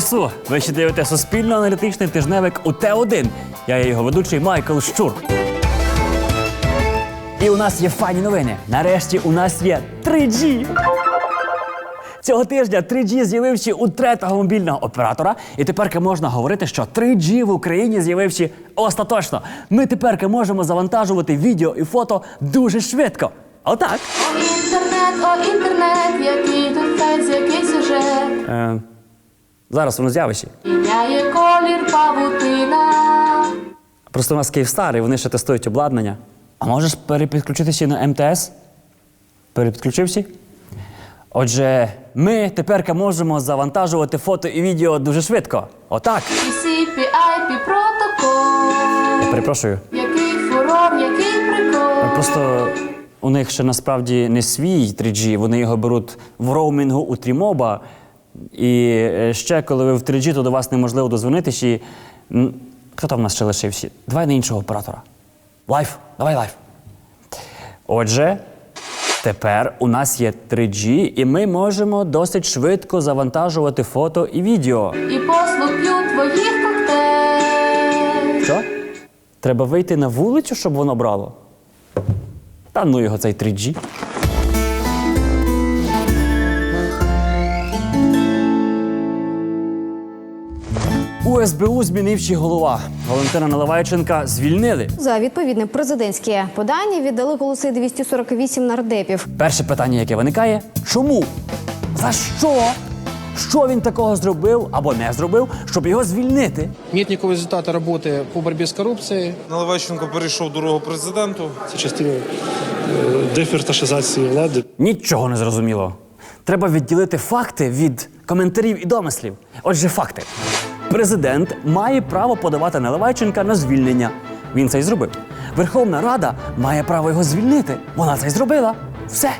Слава Ви ще дивите суспільно-аналітичний тижневик УТ1. Я є його ведучий Майкл Щур. І у нас є файні новини. Нарешті у нас є 3G. Цього тижня 3G з'явився у третього мобільного оператора, і тепер можна говорити, що 3G в Україні з'явився остаточно. Ми тепер можемо завантажувати відео і фото дуже швидко. Отак. О, інтернет, о, інтернет, який тут фейс, який сюжет. Е, зараз воно з'явиться. Міняє колір павутина. Просто у нас Київстар, і вони ще тестують обладнання. А можеш перепідключитися на МТС? Перепідключився? Отже, ми тепер можемо завантажувати фото і відео дуже швидко. Отак. TCP, IP протокол. Я перепрошую. Який фурор, який прикол. Просто у них ще насправді не свій 3G, вони його беруть в роумінгу у Трімоба. І е, ще коли ви в 3G, то до вас неможливо дозвонитися. І... Хто там у нас ще лишився? Давай на іншого оператора. Лайф, давай лайф. Отже, тепер у нас є 3G, і ми можемо досить швидко завантажувати фото і відео. І послуг п'ю твоїх коктейль. Що? Треба вийти на вулицю, щоб воно брало? Та ну його цей 3G. У СБУ змінивши голова. Валентина Наливайченка звільнили. За відповідне президентське подання віддали голоси 248 нардепів. Перше питання, яке виникає: чому? За що? Що він такого зробив або не зробив, щоб його звільнити? Нет никакого результата работы по борьбе с коррупцией. Наливайченко перейшов дорогу президенту. Це частина е, деферташизації влади. Нічого не зрозуміло. Треба відділити факти від коментарів і домислів. Отже, факти. Президент має право подавати Наливайченка на звільнення. Він це й зробив. Верховна Рада має право його звільнити. Вона це й зробила. Все.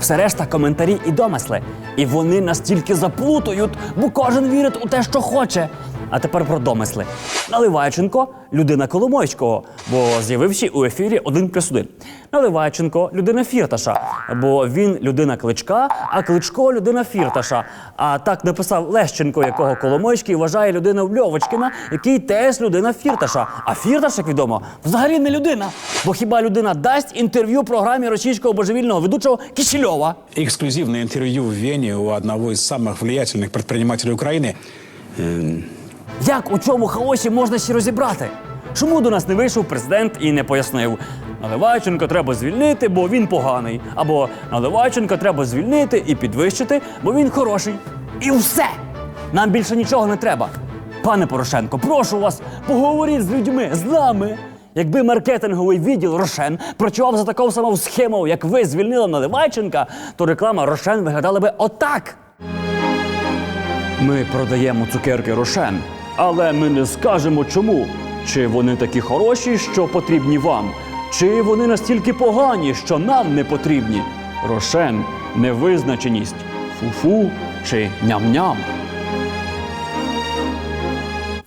Все решта коментарі і домисли. І вони настільки заплутають, бо кожен вірить у те, що хоче. А тепер про домисли. Наливайченко людина Коломойського, бо з'явився у ефірі один плюс один. Наливайченко людина Фірташа, бо він людина кличка, а кличко людина Фірташа. А так написав Лещенко, якого Коломойський вважає людиною Льовочкина, який теж людина Фірташа. А Фірташ, як відомо, взагалі не людина. Бо хіба людина дасть інтерв'ю програмі російського божевільного ведучого Кісільова? Эксклюзивное интервью в Вене у одного из самых влиятельных предпринимателей Украины. як у цьому хаосі можна ще розібрати? Чому до нас не вийшов президент і не пояснив? Наливайченка треба звільнити, бо він поганий. Або Наливайченка треба звільнити і підвищити, бо він хороший. І все! Нам більше нічого не треба. Пане Порошенко, прошу вас, поговоріть з людьми, з нами. Якби маркетинговий відділ Рошен працював за такою самою схемою, як ви звільнили Наливайченка, то реклама Рошен виглядала би отак. Ми продаємо цукерки Рошен, але ми не скажемо чому. Чи вони такі хороші, що потрібні вам, чи вони настільки погані, що нам не потрібні. Рошен невизначеність. Фу-фу чи ням-ням.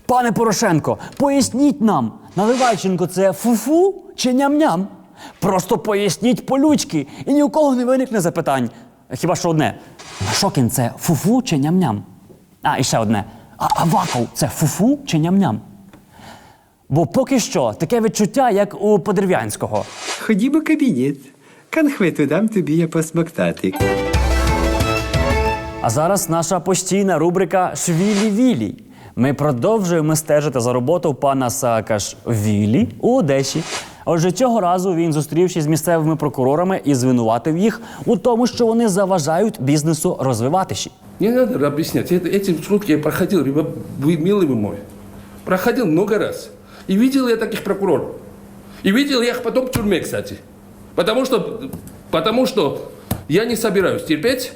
Пане Порошенко, поясніть нам, Наливайченко це фу-фу чи ням-ням? Просто поясніть по-людськи, і ні у кого не виникне запитань. Хіба що одне. Шокін це фу-фу чи ням-ням? А, і ще одне. А Аваков це фу-фу чи ням-ням? Бо поки що таке відчуття, як у Подерв'янського. Ходімо кабінет. Конхвету дам тобі я посмоктати. А зараз наша постійна рубрика Швілі-Вілі. Ми продовжуємо стежити за роботою пана Саакашвілі у Одесі. Отже, цього разу він зустрівся з місцевими прокурорами і звинуватив їх у тому, що вони заважають бізнесу розвиватися. Не надо объяснять. Это, эти шутки я проходил, вы, вы, милый вы мой. Проходил много раз. И видел я таких прокуроров. И видел я их потом в тюрьме, кстати. Потому что, потому что я не собираюсь терпеть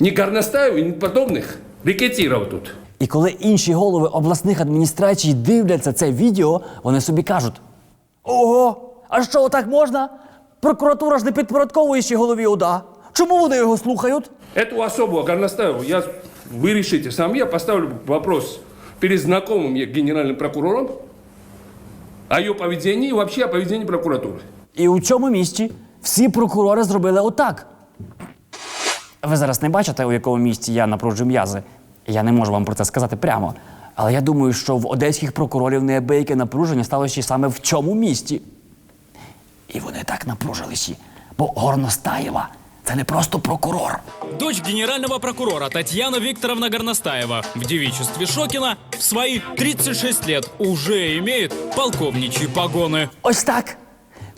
ни горностаев, ни подобных рекетиров тут. І коли інші голови обласних адміністрацій дивляться це відео, вони собі кажуть: Ого, а що отак можна? Прокуратура ж не підпорядковує ще голові ОДА. Чому вони його слухають? Эту особу Горностаеву я, вы решите сам, я поставлю вопрос перед знакомым я генеральным прокурором о ее поведении и вообще о поведении прокуратуры. І у цьому місці всі прокурори зробили отак. Ви зараз не бачите, у якому місці я напружу м'язи. Я не можу вам про це сказати прямо. Але я думаю, що в одеських прокурорів неабияке напруження сталося саме в цьому місті. І вони так напружилися, бо Горностаєва це не просто прокурор. Дочь генерального прокурора Татьяна Викторовна Горностаева в девичестве Шокина в свои 36 лет уже имеет полковничьи погоны. Ось так.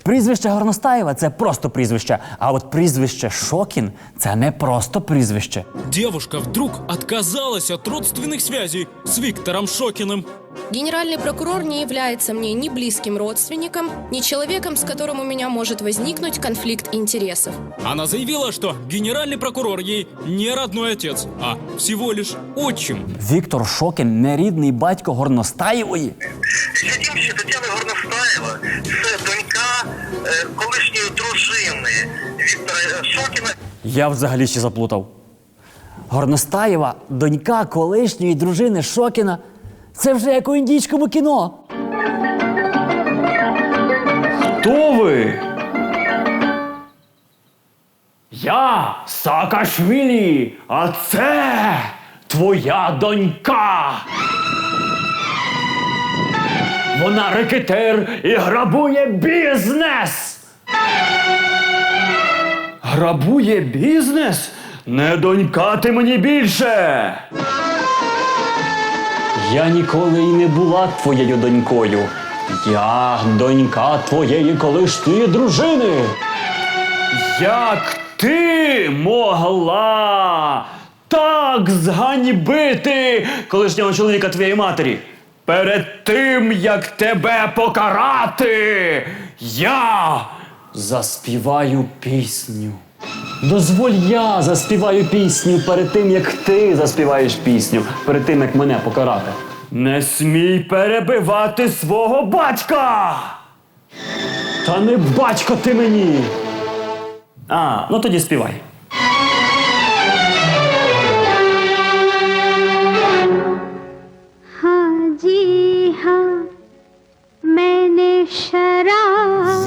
Прізвище Горностаєва це просто прізвище. А от прізвище Шокін це не просто прізвище. Девушка вдруг отказалась от родственных связей с Виктором Шокиным. Генеральный прокурор не является мне ни близким родственником, ни человеком, с которым у меня может возникнуть конфликт интересов. Она заявила, что генеральный прокурор ей не родной отец, а всего лишь отчим. Віктор Шокін не рідний батько Горностаєвої. Тим, що Тетяна Горностаєва це донька е, колишньої дружини Віктора Шокіна. Я взагалі ще заплутав. Горностаєва, донька колишньої дружини Шокіна. це вже як у індійському кіно. Хто ви? Я Саакашвілі, а це твоя донька. Вона рекетир і грабує бізнес. Грабує бізнес? Не донька ти мені більше. Я ніколи і не була твоєю донькою. Я донька твоєї колишньої дружини. Як ти могла так зганьбити колишнього чоловіка твоєї матері? Перед тим, як тебе покарати, я заспіваю пісню. Дозволь я заспіваю пісню перед тим, як ти заспіваєш пісню, перед тим, як мене покарати. Не смій перебивати свого батька! Та не батько ти мені. А, ну тоді співай.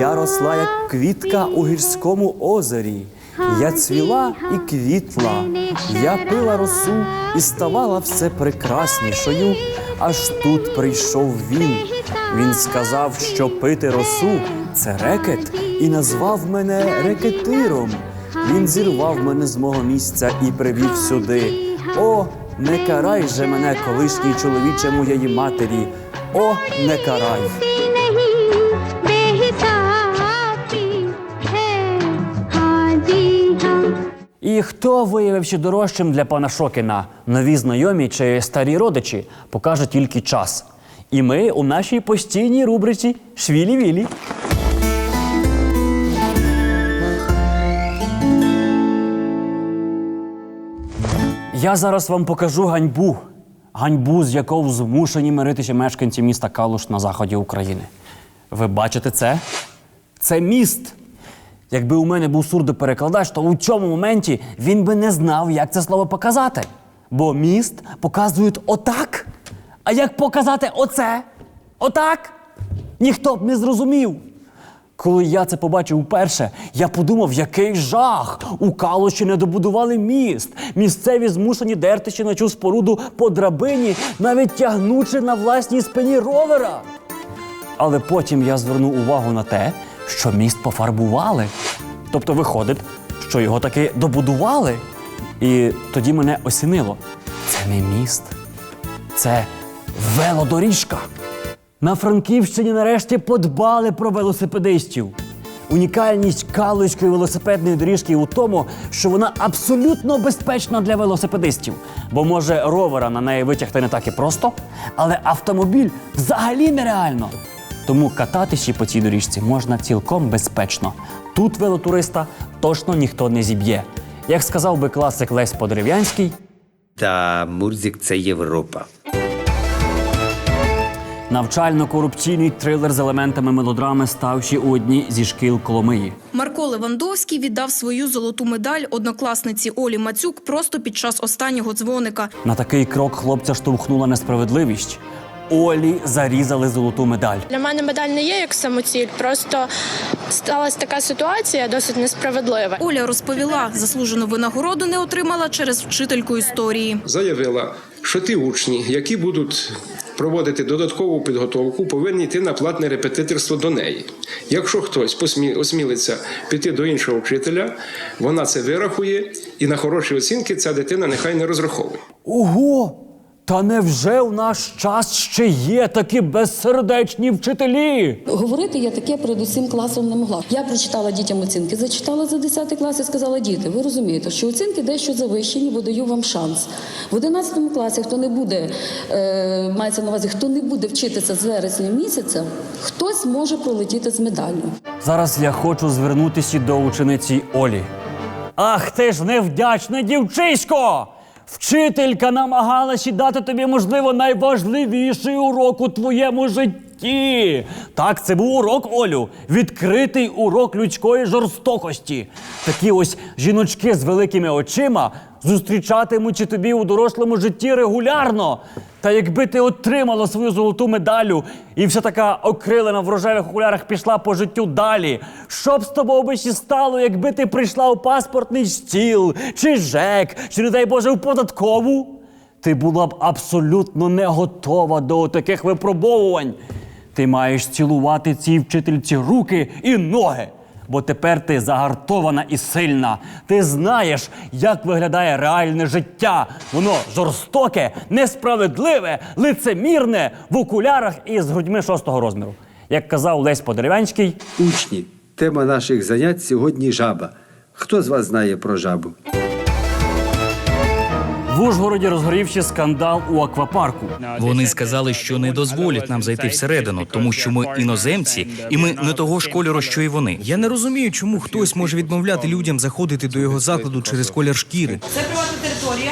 Я росла, як квітка у гірському озері. Я цвіла і квітла, я пила росу і ставала все прекраснішою. Аж тут прийшов він. Він сказав, що пити росу це рекет, і назвав мене рекетиром. Він зірвав мене з мого місця і привів сюди. О, не карай же мене, колишній чоловіче моєї матері. О, не карай. І хто виявився дорожчим для пана Шокіна? Нові знайомі чи старі родичі покаже тільки час. І ми у нашій постійній рубриці Швілі-Вілі. Я зараз вам покажу ганьбу. Ганьбу, з якою змушені миритися мешканці міста Калуш на заході України. Ви бачите це? Це міст. Якби у мене був сурдоперекладач, то у цьому моменті він би не знав, як це слово показати. Бо міст показують отак. А як показати оце? Отак? Ніхто б не зрозумів. Коли я це побачив вперше, я подумав, який жах! У Калуші не добудували міст. Місцеві змушені дертися на цю споруду по драбині, навіть тягнучи на власній спині ровера. Але потім я звернув увагу на те, що міст пофарбували. Тобто виходить, що його таки добудували. І тоді мене осінило. Це не міст, це велодоріжка. На Франківщині нарешті подбали про велосипедистів. Унікальність Калузької велосипедної доріжки у тому, що вона абсолютно безпечна для велосипедистів. Бо може ровера на неї витягти не так і просто, але автомобіль взагалі нереально. Тому кататися по цій доріжці можна цілком безпечно. Тут велотуриста точно ніхто не зіб'є. Як сказав би класик Лесь Подерев'янський, Та Мурзик це Європа. навчально-корупційний трилер з елементами мелодрами, ставши у одній зі шкіл Коломиї. Марко Левандовський віддав свою золоту медаль однокласниці Олі Мацюк просто під час останнього дзвоника. На такий крок хлопця штовхнула несправедливість. Олі зарізали золоту медаль. Для мене медаль не є як самоціль, просто сталася така ситуація досить несправедлива. Оля розповіла, заслужену винагороду не отримала через вчительку історії. Заявила що ті учні, які будуть проводити додаткову підготовку, повинні йти на платне репетиторство до неї. Якщо хтось посмі- осмілиться піти до іншого вчителя, вона це вирахує, і на хороші оцінки ця дитина нехай не розраховує. Ого! Та невже в наш час ще є такі безсердечні вчителі? Говорити я таке перед усім класом не могла. Я прочитала дітям оцінки, зачитала за 10 клас і сказала: діти, ви розумієте, що оцінки дещо завищені, бо даю вам шанс. В 11 класі, хто не буде, е, мається на увазі, хто не буде вчитися з вересня місяця, хтось може пролетіти з медаллю. Зараз я хочу звернутися до учениці Олі. Ах ти ж невдячне дівчисько! Вчителька намагалася дати тобі, можливо, найважливіший урок у твоєму житті. Так, це був урок, Олю. Відкритий урок людської жорстокості. Такі ось жіночки з великими очима зустрічатимуть тобі у дорослому житті регулярно. Та якби ти отримала свою золоту медалю і вся така окрилена в рожевих окулярах пішла по життю далі. Що б з тобою би ще стало, якби ти прийшла у паспортний стіл, чи ЖЕК, чи, не дай Боже, в податкову? Ти була б абсолютно не готова до таких випробовувань. Ти маєш цілувати цій вчительці руки і ноги. Бо тепер ти загартована і сильна. Ти знаєш, як виглядає реальне життя. Воно жорстоке, несправедливе, лицемірне в окулярах і з грудьми шостого розміру. Як казав Лесь Подеревянський, Учні, тема наших занять сьогодні жаба. Хто з вас знає про жабу? В Ужгороді розгорівши скандал у аквапарку. Вони сказали, що не дозволять нам зайти всередину, тому що ми іноземці, і ми не того ж кольору, що й вони. Я не розумію, чому хтось може відмовляти людям заходити до його закладу через колір шкіри. Це приватна територія.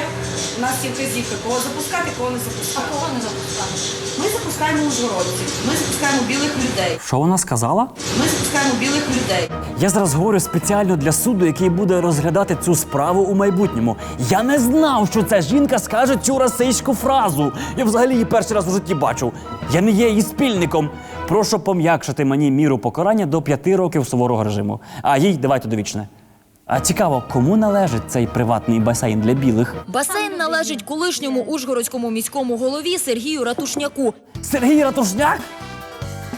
У нас є вказівка, кого запускати, кого не запускати. А кого не запускати? Ми запускаємо ужгородців, ми запускаємо білих людей. Що вона сказала? Ми запускаємо білих людей. Я зараз говорю спеціально для суду, який буде розглядати цю справу у майбутньому. Я не знав, що ця жінка скаже цю расистську фразу. Я взагалі її перший раз у житті бачив. Я не є її спільником. Прошу пом'якшити мені міру покарання до п'яти років суворого режиму. А їй давайте довічне. А цікаво, кому належить цей приватний басейн для білих? Басейн належить колишньому ужгородському міському голові Сергію Ратушняку. Сергій Ратушняк?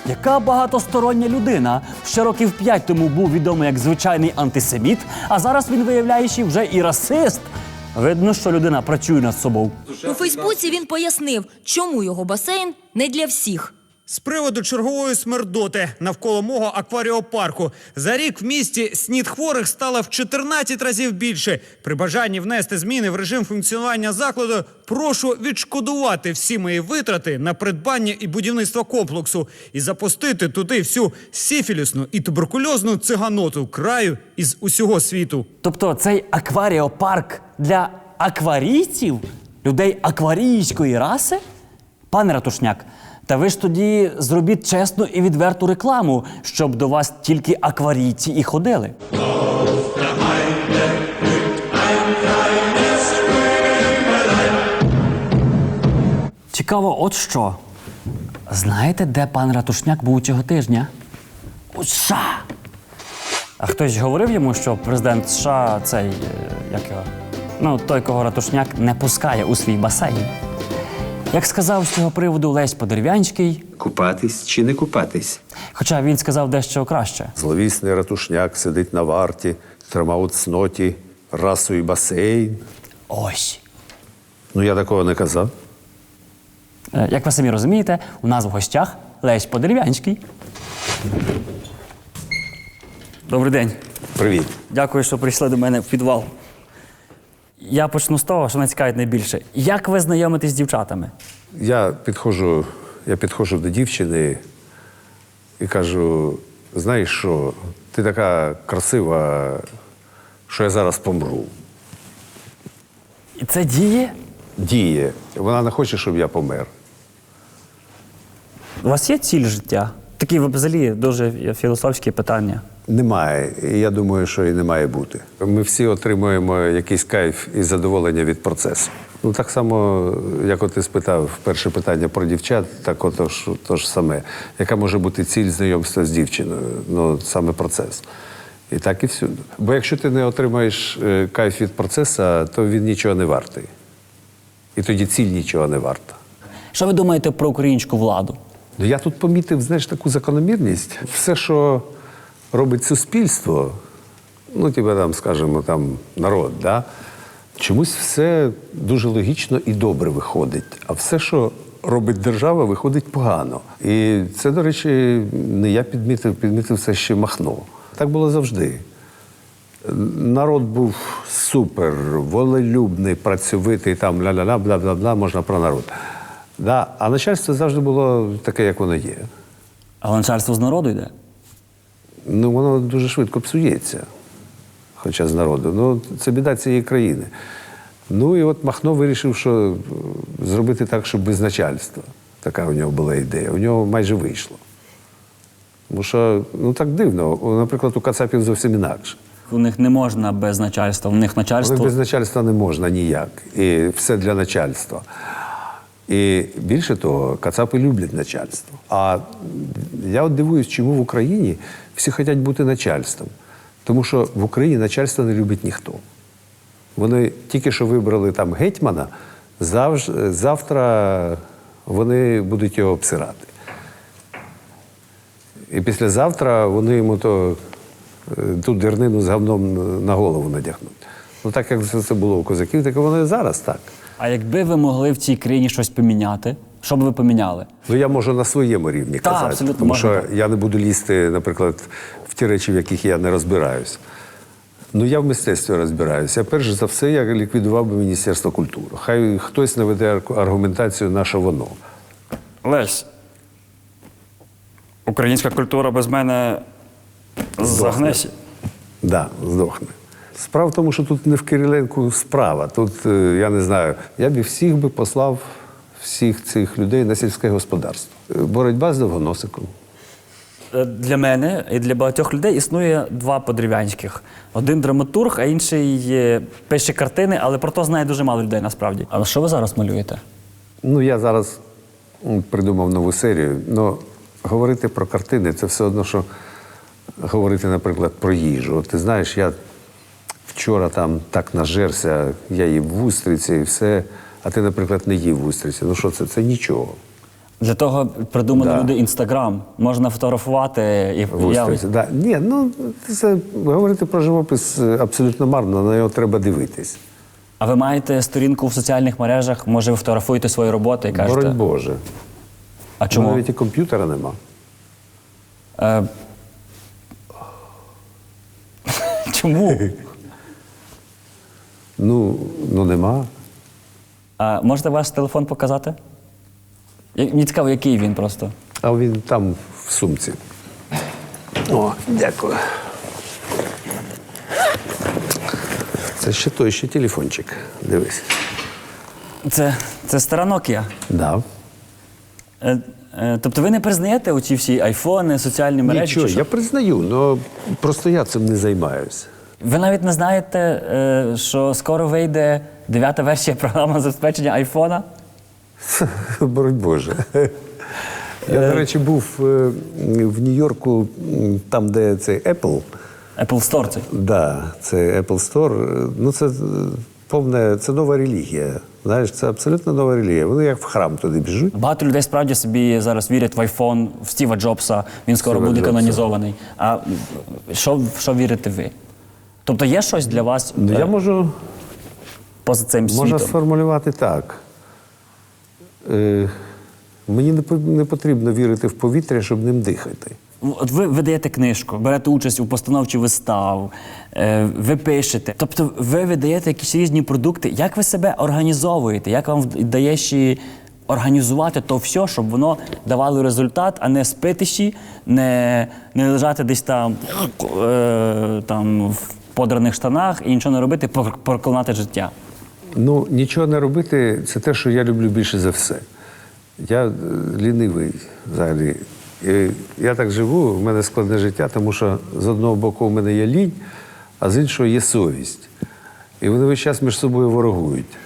Яка багатостороння людина. Ще років п'ять тому був відомий як звичайний антисеміт, а зараз він виявляючи вже і расист. Видно, що людина працює над собою. У Фейсбуці він пояснив, чому його басейн не для всіх. З приводу чергової смердоти навколо мого акваріопарку за рік в місті снід хворих стало в 14 разів більше. При бажанні внести зміни в режим функціонування закладу прошу відшкодувати всі мої витрати на придбання і будівництво комплексу і запустити туди всю сіфілісну і туберкульозну циганоту краю із усього світу. Тобто цей акваріопарк для акварійців, людей акварійської раси? Пане Ратушняк, та ви ж тоді зробіть чесну і відверту рекламу, щоб до вас тільки акварійці і ходили. Цікаво, от що. Знаєте, де пан Ратушняк був цього тижня? У США! А хтось говорив йому, що президент США цей, е, як його, ну, той, кого ратушняк не пускає у свій басейн. Як сказав з цього приводу Лесь Подерев'янський, Купатись чи не купатись? хоча він сказав дещо краще. Зловісний ратушняк сидить на варті, тримав у цноті расу і басейн. Ось. Ну, я такого не казав. Е, Як ви самі розумієте, у нас в гостях Лесь Подерев'янський. Добрий день. Привіт. Дякую, що прийшли до мене в підвал. Я почну з того, що мене цікавить найбільше. Як ви знайомитесь з дівчатами? Я підходжу, я підходжу до дівчини і кажу: знаєш що, ти така красива, що я зараз помру. І це діє? Діє. Вона не хоче, щоб я помер. У вас є ціль життя? Такі взагалі дуже філософські питання. Немає. І я думаю, що і не має бути. Ми всі отримуємо якийсь кайф і задоволення від процесу. Ну так само, як от ти спитав перше питання про дівчат, так от ж, то ж саме. Яка може бути ціль знайомства з дівчиною? Ну саме процес. І так і всюди. Бо якщо ти не отримаєш е, кайф від процесу, то він нічого не вартий. І тоді ціль нічого не варта. Що ви думаєте про українську владу? Ну, я тут помітив, знаєш, таку закономірність. Все, що робить суспільство, ну, тебе там, скажімо, там народ, да? чомусь все дуже логічно і добре виходить. А все, що робить держава, виходить погано. І це, до речі, не я підмітив, підмітив це ще Махно. Так було завжди. Народ був супер, волелюбний, працьовитий, там ля-ля-ля, бла-бла-бла, можна про народ. Да. А начальство завжди було таке, як воно є. А начальство з народу йде? Ну, воно дуже швидко псується, хоча з народу. Ну, це біда цієї країни. Ну і от Махно вирішив, що е, зробити так, щоб без начальства. Така у нього була ідея. У нього майже вийшло. Тому що ну так дивно. Наприклад, у Кацапів зовсім інакше. У них не можна без начальства. У них Але начальство. без начальства не можна ніяк. І все для начальства. І більше того, кацапи люблять начальство. А я от дивуюсь, чому в Україні всі хочуть бути начальством. Тому що в Україні начальство не любить ніхто. Вони тільки що вибрали там гетьмана, завж, завтра вони будуть його обсирати. І післязавтра вони йому то, е, ту дернину з говном на голову надягнуть. Ну так як це було у козаків, так і воно і зараз так. А якби ви могли в цій країні щось поміняти, що б ви поміняли? Ну я можу на своєму рівні Так, казати, абсолютно, тому можна що я не буду лізти, наприклад, в ті речі, в яких я не розбираюсь. Ну я в мистецтві розбираюся. Я перш за все я ліквідував би Міністерство культури. Хай хтось наведе аргументацію наше воно. Лесь. Українська культура без мене загнесі. Да, здохне. Справа в тому, що тут не в Кириленку справа. Тут, е, я не знаю, я б всіх би послав всіх цих людей на сільське господарство. Е, Боротьба з довгоносиком. Е, Для мене і для багатьох людей існує два подрів'янських. Один драматург, а інший пише картини, але про то знає дуже мало людей насправді. А що ви зараз малюєте? Ну, я зараз придумав нову серію. Ну, говорити про картини це все одно, що говорити, наприклад, про їжу. От Ти знаєш, я вчора там так нажерся, я їв вустриці і все. А ти, наприклад, не їв вустриці. Ну що це? Це нічого. Для того придумали Да. люди інстаграм. Можна фотографувати і Вустриці. Да. Ні, ну це говорити про живопис е, абсолютно марно, на нього треба дивитись. А ви маєте сторінку в соціальних мережах, може ви фотографуєте свої роботи і кажете. Боронь Боже. А чому? Навіть і комп'ютера нема. Е, Чому? Ну, ну нема. А можете ваш телефон показати? Я- Мені цікаво, який він просто. А він там в сумці. О, дякую. Це ще той ще телефончик. Дивись. Це, це стара Nokia. Да. Е, е, тобто ви не признаєте оці всі айфони, соціальні мережі? Нічого, чи що? я признаю, але просто я цим не займаюся. Ви навіть не знаєте, е, що скоро вийде дев'ята версія програми забезпечення айфона? Боронь Боже. Я, до речі, був е, в Нью-Йорку, там, де цей Apple. Apple Store це? Да, це Apple Store. Ну, це е, повне, це нова релігія. Знаєш, це абсолютно нова релігія. Вони як в храм туди біжуть. Багато людей справді собі зараз вірять в айфон, в Стіва Джобса. Він скоро Стіва буде Джобса. канонізований. А що, що вірите ви? Тобто є щось для вас Ну, я е, можу, поза цим можна світом? сформулювати так. Е, мені не по- не потрібно вірити в повітря, щоб ним дихати. От ви видаєте книжку, берете участь у постановці вистав, е, ви пишете. Тобто ви видаєте якісь різні продукти. Як ви себе організовуєте? Як вам вдається організувати то все, щоб воно давало результат, а не спитиші, не, не лежати десь там, е, там в подраних штанах і нічого не робити, проклинати життя? Ну, нічого не робити це те, що я люблю більше за все. Я е, лінивий взагалі. І я так живу, в мене складне життя, тому що з одного боку в мене є лінь, а з іншого є совість. І вони весь час між собою ворогують.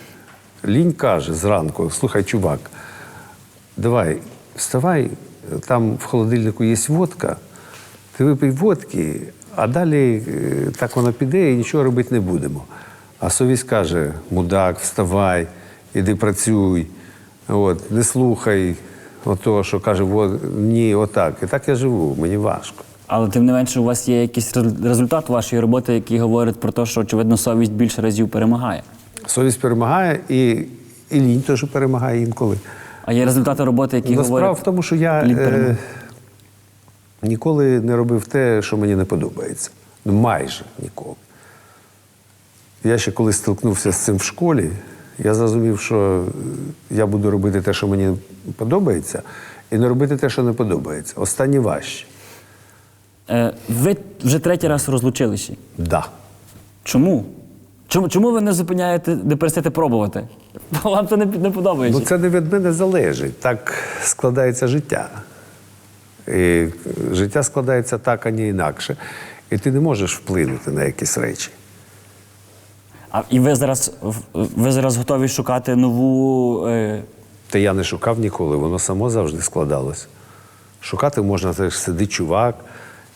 Лінь каже зранку: слухай, чувак, давай, вставай, там в холодильнику є водка, ти випий водки, а далі е, так воно піде і нічого робити не будемо. А совість каже: мудак, вставай, іди працюй, от, не слухай того, що каже, «Во, ні, отак. І так я живу, мені важко. Але тим не менше, у вас є якийсь результат вашої роботи, який говорить про те, що очевидно совість більше разів перемагає. Совість перемагає і, і лінь теж перемагає інколи. А є результати роботи, які Ну, говорять. справа в тому, що я е, ніколи не робив те, що мені не подобається. Ну, майже ніколи. Я ще коли стикнувся з цим в школі, я зрозумів, що е, я буду робити те, що мені подобається, і не робити те, що не подобається. Останнє важче. Е, ви вже третій раз розлучилися. Да. Чому? Чому, чому ви не зупиняєте, не перестаєте пробувати? Вам це не, не подобається. Ну, це не від мене залежить. Так складається життя. І життя складається так, а не інакше. І ти не можеш вплинути на якісь речі. А, і ви зараз, ви зараз готові шукати нову. Е, Та я не шукав ніколи, воно само завжди складалось. Шукати можна, це ж сидить чувак,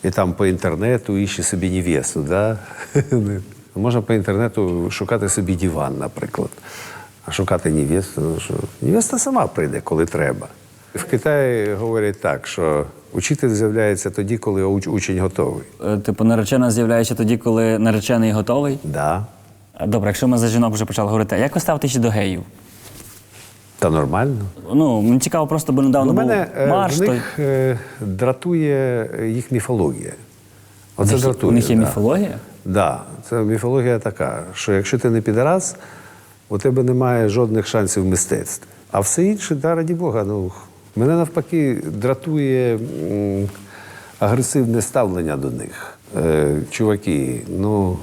і там по інтернету іще собі невесту. Да? можна по інтернету шукати собі диван, наприклад. А шукати невесту, ну що? Невеста сама прийде, коли треба. В Китаї говорять так, що учитель з'являється тоді, коли учень готовий. е, типу, наречена з'являється тоді, коли наречений готовий? Да. Добре, якщо ми за жінок вже почали говорити, а як ви ставитеся до геїв? Та нормально. Ну, мені цікаво, просто бо недавно У мене був е, марш. в них е, дратує їх міфологія. Оце них дратує. у них є да. міфологія? Да, це міфологія така, що якщо ти не підарас, у тебе немає жодних шансів в мистецтві. А все інше, да, раді Бога, ну, мене навпаки дратує агресивне ставлення до них. Е, чуваки, ну,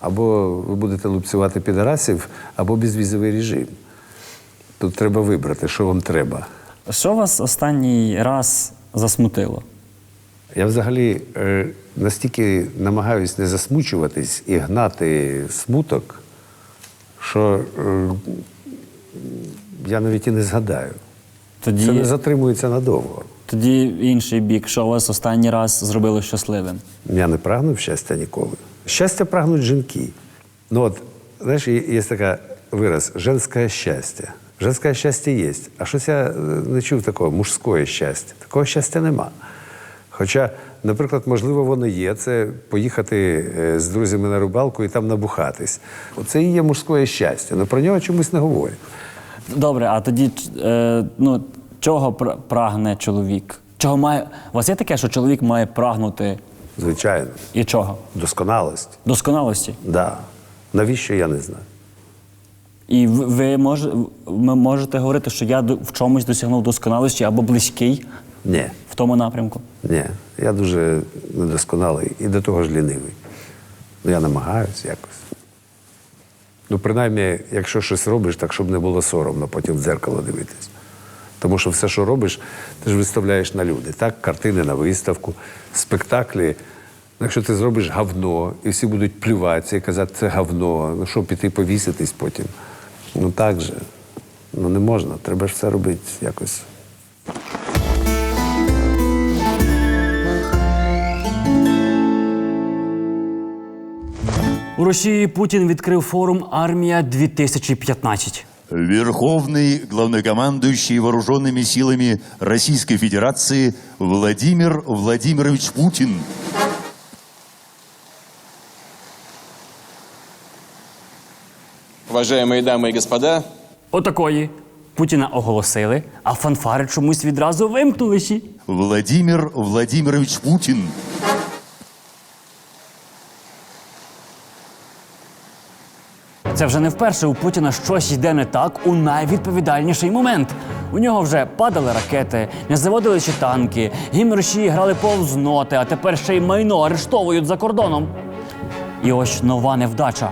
або ви будете лупцювати підарасів, або безвізовий режим. Тут треба вибрати, що вам треба. Що вас останній раз засмутило? Я взагалі е, настільки намагаюсь не засмучуватись і гнати смуток, що е, я навіть і не згадаю. Тоді, Це не затримується надовго. тоді інший бік, що вас останній раз зробило щасливим? Я не прагнув щастя ніколи. Щастя прагнуть жінки. Ну от, знаєш, є, така вираз женське щастя. Женське щастя є. А щось я е, не чув такого мужське щастя. Такого щастя нема. Хоча, наприклад, можливо, воно є. Це поїхати е, з друзями на рибалку і там набухатись. Оце і є мужське щастя. але про нього чомусь не говорять. Добре, а тоді е, ну, чого прагне чоловік? Чого має. У вас є таке, що чоловік має прагнути Звичайно. і чого? Досконалості. Досконалості. Да. Навіщо я не знаю. І ви, ви мож, ви можете говорити, що я в чомусь досягнув досконалості або близький Ні. в тому напрямку. Ні, я дуже недосконалий і до того ж лінивий. Ну, я намагаюся якось. Ну, принаймні, якщо щось робиш, так щоб не було соромно потім в дзеркало дивитись. Тому що все, що робиш, ти ж виставляєш на люди. Так, картини на виставку, спектаклі. Ну, Якщо ти зробиш говно, і всі будуть плюватися і казати, це говно, ну що, піти повіситись потім. Ну так же. Ну не можна, треба ж все робити якось. У Росії Путін відкрив форум Армія 2015 Верховный главнокомандующий вооруженными силами Российской Федерации Владимир Владимирович Путин. Уважаемые дамы и господа, Отакої. Путіна оголосили, а фанфари чомусь відразу вимкнулися. Владимир Владимирович Путин. Це вже не вперше у Путіна щось йде не так у найвідповідальніший момент. У нього вже падали ракети, не заводилися танки, гімн Росії грали повз ноти, а тепер ще й майно арештовують за кордоном. І ось нова невдача.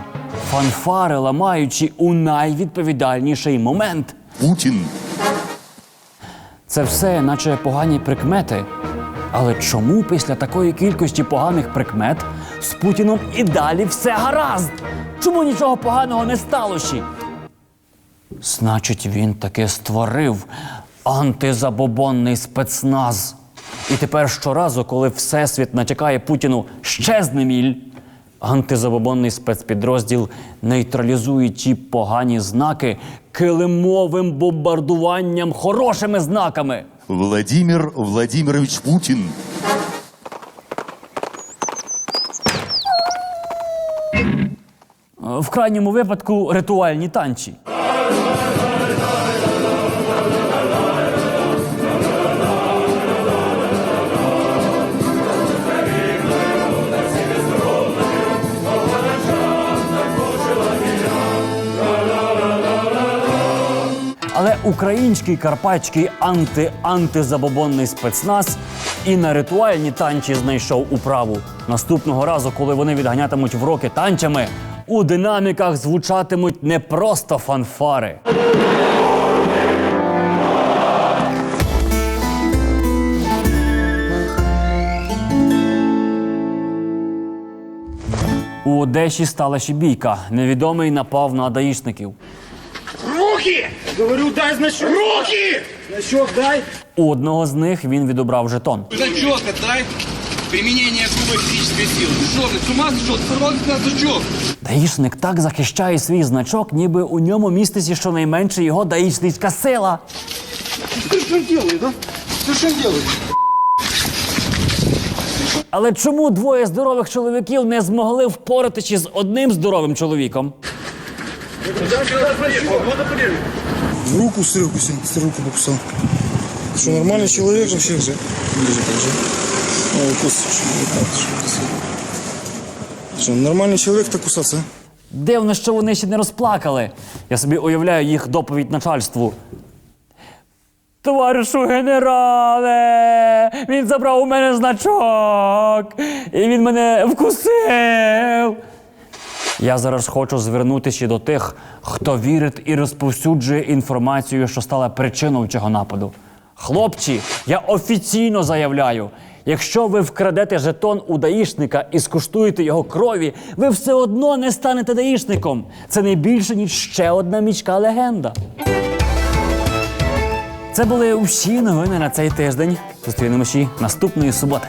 Фанфари ламаючи у найвідповідальніший момент. Путін. Це все, наче погані прикмети. Але чому після такої кількості поганих прикмет з Путіном і далі все гаразд? Чому нічого поганого не сталося? Значить, він таки створив антизабобонний спецназ. І тепер щоразу, коли Всесвіт натякає Путіну щезне міль, Антизабобонний спецпідрозділ нейтралізує ті погані знаки килимовим бомбардуванням хорошими знаками. Владимир Владимирович Путин. В крайньому випадку ритуальні танчі. Але український карпатський анти-антизабобонний спецназ і на ритуальні танчі знайшов управу. Наступного разу, коли вони відганятимуть вроки танчами, у динаміках звучатимуть не просто фанфари. У Одесі стала ще бійка. Невідомий напав на даїшників. Руки! Говорю, дай значок! Руки! Значок дай! У одного з них він відобрав жетон. Значок отдай! Применение грубой физической силы. Ты что, блядь, с ума сошел? Ты сорвал на значок! Даїшник так захищає свій значок, ніби у ньому міститься щонайменше його даїшницька сила. Ты что делаешь, да? Ты что делаешь? Але чому двоє здорових чоловіків не змогли впоратися з одним здоровим чоловіком? В руку с руку, с руку покусал. Что, нормальный человек вообще же? Ближе положи. Ой, кусаешь. Что, нормальный человек так кусаться. Дивно, що вони ще не розплакали. Я собі уявляю їх доповідь начальству. Товаришу генерале, він забрав у мене значок, і він мене вкусив. Я зараз хочу звернутися до тих, хто вірить і розповсюджує інформацію, що стала причиною цього нападу. Хлопці, я офіційно заявляю: якщо ви вкрадете жетон у даїшника і скуштуєте його крові, ви все одно не станете даїшником. Це не більше, ніж ще одна мічка легенда. Це були усі новини на цей тиждень. Зустрінемося наступної суботи.